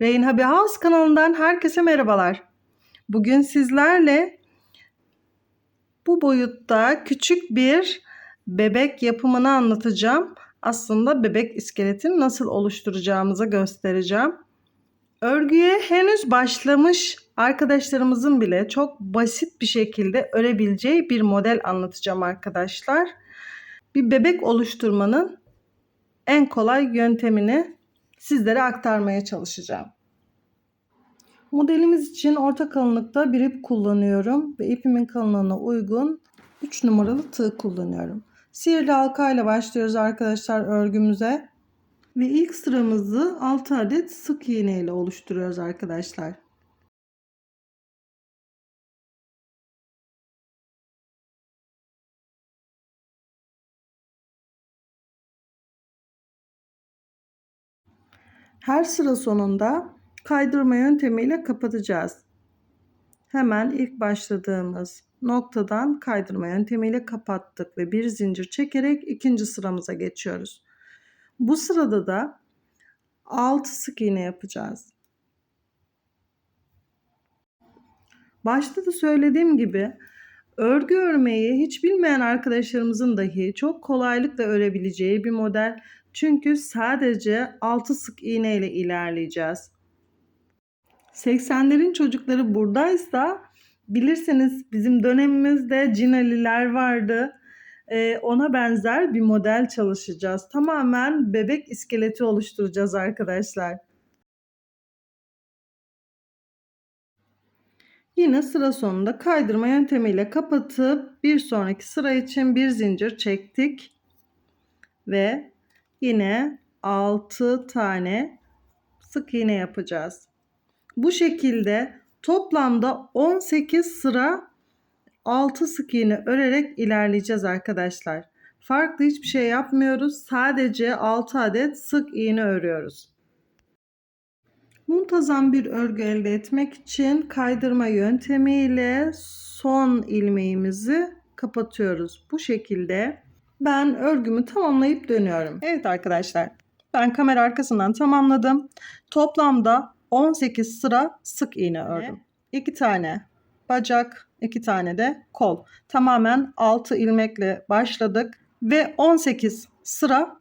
Happy House kanalından herkese merhabalar. Bugün sizlerle bu boyutta küçük bir bebek yapımını anlatacağım. Aslında bebek iskeletini nasıl oluşturacağımızı göstereceğim. Örgüye henüz başlamış arkadaşlarımızın bile çok basit bir şekilde örebileceği bir model anlatacağım arkadaşlar. Bir bebek oluşturmanın en kolay yöntemini sizlere aktarmaya çalışacağım. Modelimiz için orta kalınlıkta bir ip kullanıyorum ve ipimin kalınlığına uygun 3 numaralı tığ kullanıyorum. Sihirli halka ile başlıyoruz arkadaşlar örgümüze. Ve ilk sıramızı 6 adet sık iğne ile oluşturuyoruz arkadaşlar. Her sıra sonunda kaydırma yöntemiyle kapatacağız. Hemen ilk başladığımız noktadan kaydırma yöntemiyle kapattık ve bir zincir çekerek ikinci sıramıza geçiyoruz. Bu sırada da 6 sık iğne yapacağız. Başta da söylediğim gibi örgü örmeyi hiç bilmeyen arkadaşlarımızın dahi çok kolaylıkla örebileceği bir model. Çünkü sadece 6 sık iğne ile ilerleyeceğiz. 80'lerin çocukları buradaysa bilirseniz bizim dönemimizde cinaliler vardı. Ee, ona benzer bir model çalışacağız. Tamamen bebek iskeleti oluşturacağız arkadaşlar. Yine sıra sonunda kaydırma yöntemiyle kapatıp bir sonraki sıra için bir zincir çektik. Ve yine 6 tane sık iğne yapacağız. Bu şekilde toplamda 18 sıra 6 sık iğne örerek ilerleyeceğiz arkadaşlar. Farklı hiçbir şey yapmıyoruz. Sadece 6 adet sık iğne örüyoruz. Muntazam bir örgü elde etmek için kaydırma yöntemiyle son ilmeğimizi kapatıyoruz. Bu şekilde ben örgümü tamamlayıp dönüyorum. Evet arkadaşlar ben kamera arkasından tamamladım. Toplamda 18 sıra sık iğne ördüm. 2 tane bacak, 2 tane de kol. Tamamen 6 ilmekle başladık ve 18 sıra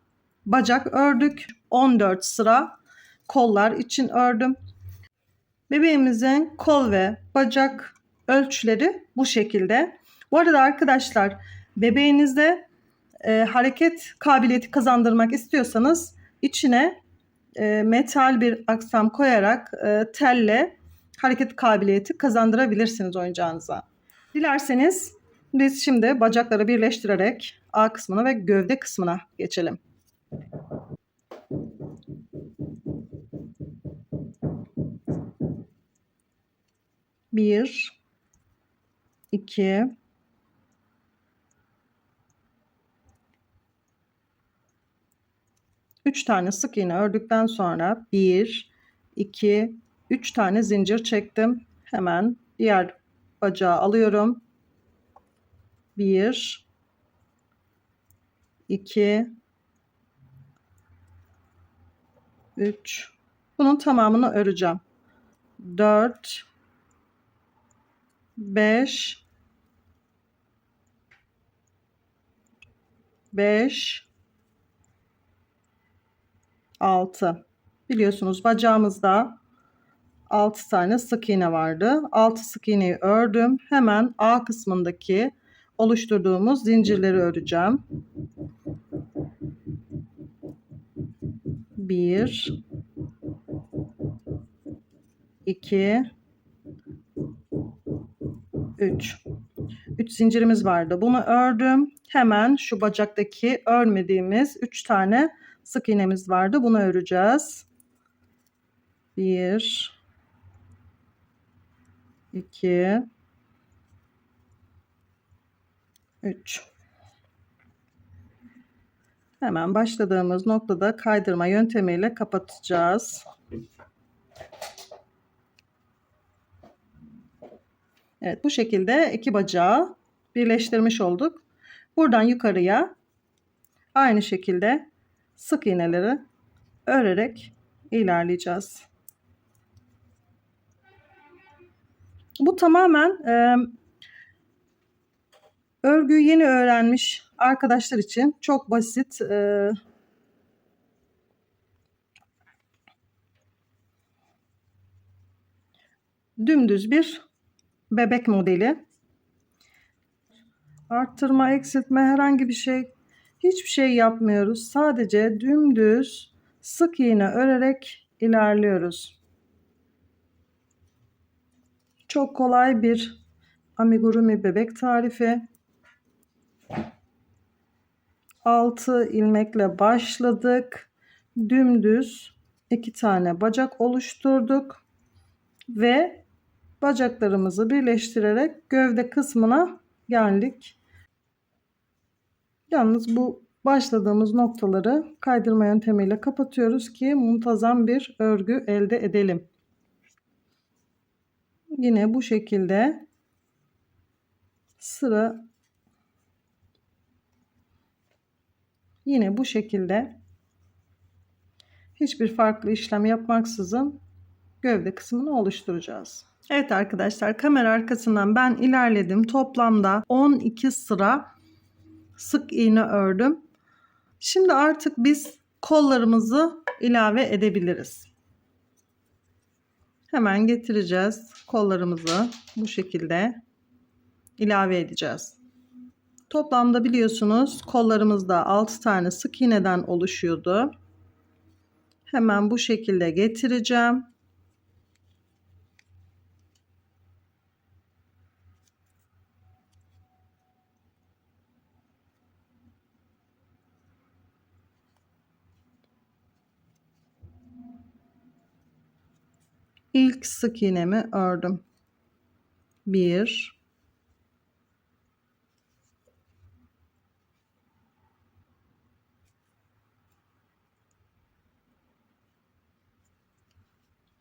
bacak ördük. 14 sıra kollar için ördüm. Bebeğimizin kol ve bacak ölçüleri bu şekilde. Bu arada arkadaşlar bebeğinizde e, hareket kabiliyeti kazandırmak istiyorsanız içine e, metal bir aksam koyarak e, telle hareket kabiliyeti kazandırabilirsiniz oyuncağınıza. Dilerseniz biz şimdi bacakları birleştirerek A kısmına ve gövde kısmına geçelim. Bir, iki, üç tane sık iğne ördükten sonra bir, iki, üç tane zincir çektim. Hemen diğer bacağı alıyorum. Bir, iki, üç. Bunun tamamını öreceğim. Dört, 5 5 6 biliyorsunuz bacağımızda 6 tane sık iğne vardı. 6 sık iğneyi ördüm. Hemen A kısmındaki oluşturduğumuz zincirleri öreceğim. 1 2 3. 3 zincirimiz vardı. Bunu ördüm. Hemen şu bacaktaki örmediğimiz 3 tane sık iğnemiz vardı. Bunu öreceğiz. 1 2 3 Hemen başladığımız noktada kaydırma yöntemiyle kapatacağız. Evet bu şekilde iki bacağı birleştirmiş olduk. Buradan yukarıya aynı şekilde sık iğneleri örerek ilerleyeceğiz. Bu tamamen e, örgüyü yeni öğrenmiş arkadaşlar için çok basit e, dümdüz bir bebek modeli. Arttırma, eksiltme herhangi bir şey hiçbir şey yapmıyoruz. Sadece dümdüz sık iğne örerek ilerliyoruz. Çok kolay bir amigurumi bebek tarifi. 6 ilmekle başladık. Dümdüz iki tane bacak oluşturduk ve bacaklarımızı birleştirerek gövde kısmına geldik. Yalnız bu başladığımız noktaları kaydırma yöntemiyle kapatıyoruz ki muntazam bir örgü elde edelim. Yine bu şekilde sıra yine bu şekilde hiçbir farklı işlem yapmaksızın gövde kısmını oluşturacağız. Evet arkadaşlar kamera arkasından ben ilerledim. Toplamda 12 sıra sık iğne ördüm. Şimdi artık biz kollarımızı ilave edebiliriz. Hemen getireceğiz kollarımızı bu şekilde ilave edeceğiz. Toplamda biliyorsunuz kollarımızda 6 tane sık iğneden oluşuyordu. Hemen bu şekilde getireceğim. İlk sık iğnemi ördüm. 1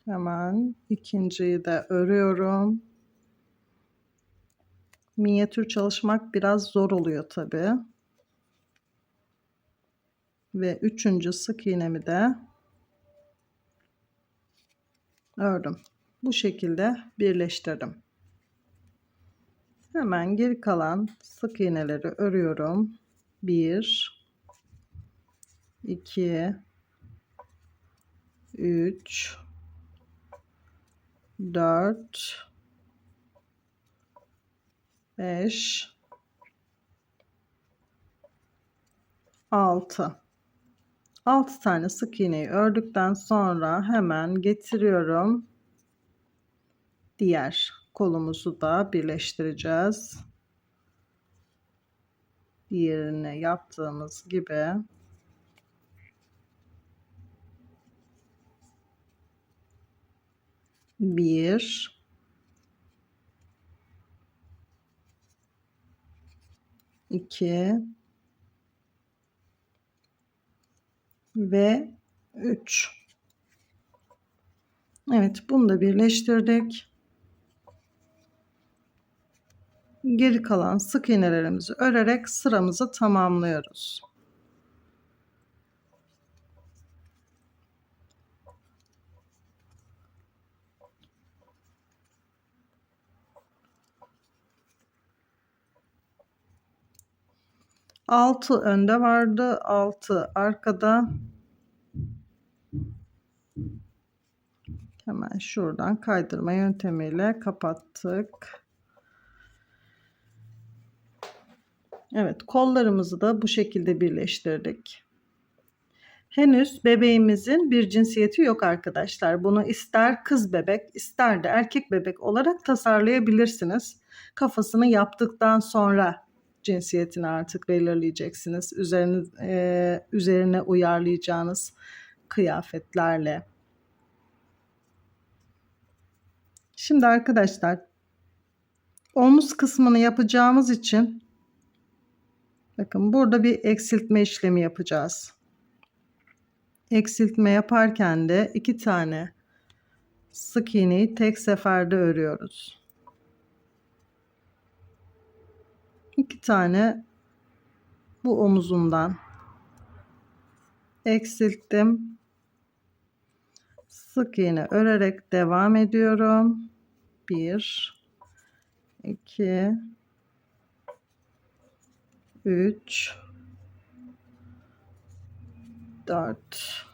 Hemen ikinciyi de örüyorum. Minyatür çalışmak biraz zor oluyor tabi. Ve üçüncü sık iğnemi de ördüm. Bu şekilde birleştirdim. Hemen geri kalan sık iğneleri örüyorum. 1 2 3 4 5 6 6 tane sık iğneyi ördükten sonra hemen getiriyorum. Diğer kolumuzu da birleştireceğiz. Diğerine yaptığımız gibi. Bir, iki, ve 3. Evet bunu da birleştirdik. Geri kalan sık iğnelerimizi örerek sıramızı tamamlıyoruz. Altı önde vardı, altı arkada. Hemen şuradan kaydırma yöntemiyle kapattık. Evet kollarımızı da bu şekilde birleştirdik. Henüz bebeğimizin bir cinsiyeti yok arkadaşlar. Bunu ister kız bebek ister de erkek bebek olarak tasarlayabilirsiniz. Kafasını yaptıktan sonra cinsiyetini artık belirleyeceksiniz. Üzerine, e, üzerine uyarlayacağınız kıyafetlerle. Şimdi arkadaşlar omuz kısmını yapacağımız için bakın burada bir eksiltme işlemi yapacağız. Eksiltme yaparken de iki tane sık iğneyi tek seferde örüyoruz. İki tane bu omuzumdan eksilttim. Sık iğne örerek devam ediyorum. Bir, 2 3 4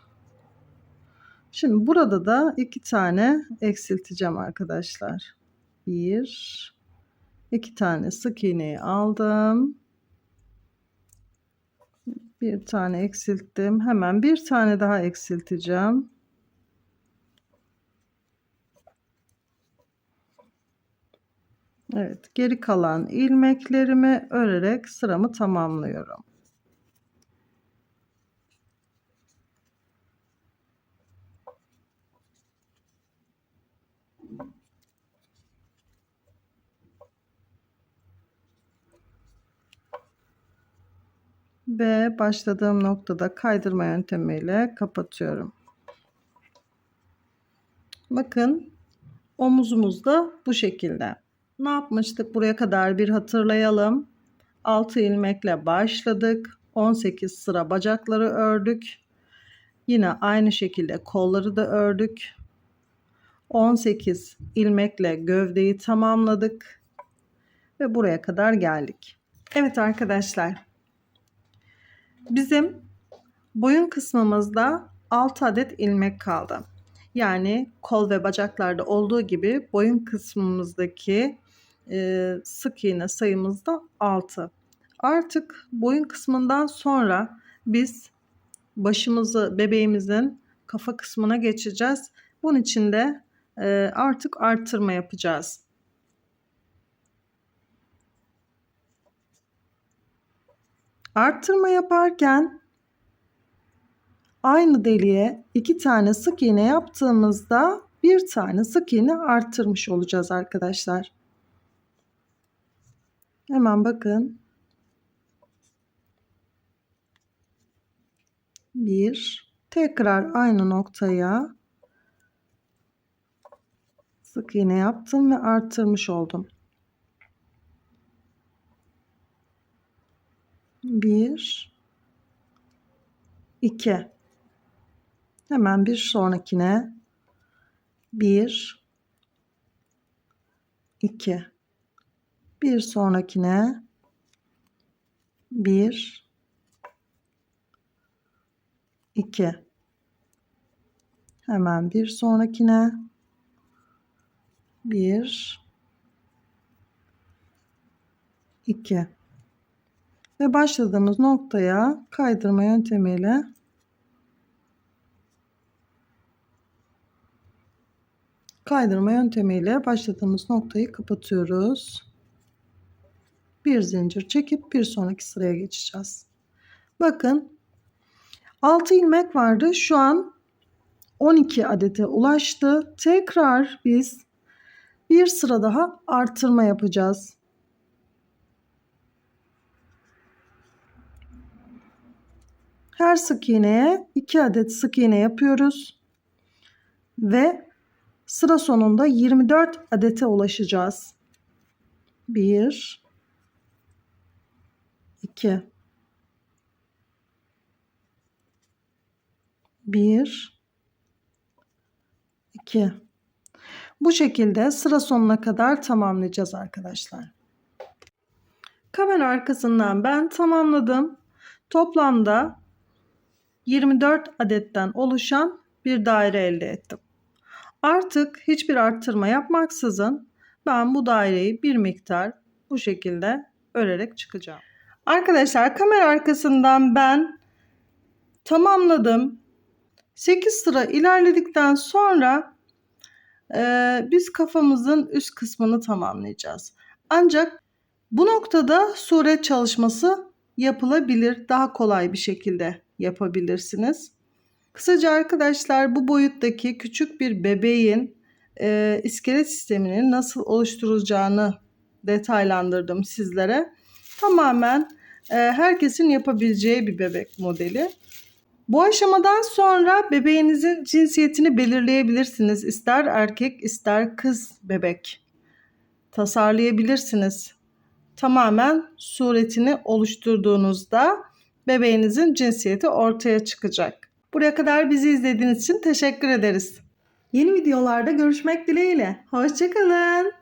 Şimdi burada da iki tane eksilteceğim arkadaşlar. Bir, iki tane sık iğneyi aldım. Bir tane eksilttim. Hemen bir tane daha eksilteceğim. Evet, geri kalan ilmeklerimi örerek sıramı tamamlıyorum. Ve başladığım noktada kaydırma yöntemiyle kapatıyorum. Bakın omuzumuz da bu şekilde. Ne yapmıştık buraya kadar bir hatırlayalım. 6 ilmekle başladık. 18 sıra bacakları ördük. Yine aynı şekilde kolları da ördük. 18 ilmekle gövdeyi tamamladık. Ve buraya kadar geldik. Evet arkadaşlar. Bizim boyun kısmımızda 6 adet ilmek kaldı. Yani kol ve bacaklarda olduğu gibi boyun kısmımızdaki e, sık iğne sayımız da 6. Artık boyun kısmından sonra biz başımızı bebeğimizin kafa kısmına geçeceğiz. Bunun için de e, artık arttırma yapacağız. Arttırma yaparken aynı deliğe iki tane sık iğne yaptığımızda bir tane sık iğne arttırmış olacağız arkadaşlar. Hemen bakın. Bir. Tekrar aynı noktaya sık iğne yaptım ve arttırmış oldum. Bir. iki. Hemen bir sonrakine bir. iki bir sonrakine bir iki hemen bir sonrakine bir iki ve başladığımız noktaya kaydırma yöntemiyle kaydırma yöntemiyle başladığımız noktayı kapatıyoruz bir zincir çekip bir sonraki sıraya geçeceğiz. Bakın 6 ilmek vardı. Şu an 12 adete ulaştı. Tekrar biz bir sıra daha artırma yapacağız. Her sık iğneye 2 adet sık iğne yapıyoruz. Ve sıra sonunda 24 adete ulaşacağız. 1 2 1 2 Bu şekilde sıra sonuna kadar tamamlayacağız arkadaşlar. Kamera arkasından ben tamamladım. Toplamda 24 adetten oluşan bir daire elde ettim. Artık hiçbir arttırma yapmaksızın ben bu daireyi bir miktar bu şekilde örerek çıkacağım. Arkadaşlar kamera arkasından ben tamamladım. 8 sıra ilerledikten sonra e, biz kafamızın üst kısmını tamamlayacağız. Ancak bu noktada suret çalışması yapılabilir. Daha kolay bir şekilde yapabilirsiniz. Kısaca arkadaşlar bu boyuttaki küçük bir bebeğin e, iskelet sisteminin nasıl oluşturulacağını detaylandırdım sizlere. Tamamen e, herkesin yapabileceği bir bebek modeli. Bu aşamadan sonra bebeğinizin cinsiyetini belirleyebilirsiniz. İster erkek ister kız bebek tasarlayabilirsiniz. Tamamen suretini oluşturduğunuzda bebeğinizin cinsiyeti ortaya çıkacak. Buraya kadar bizi izlediğiniz için teşekkür ederiz. Yeni videolarda görüşmek dileğiyle. Hoşçakalın.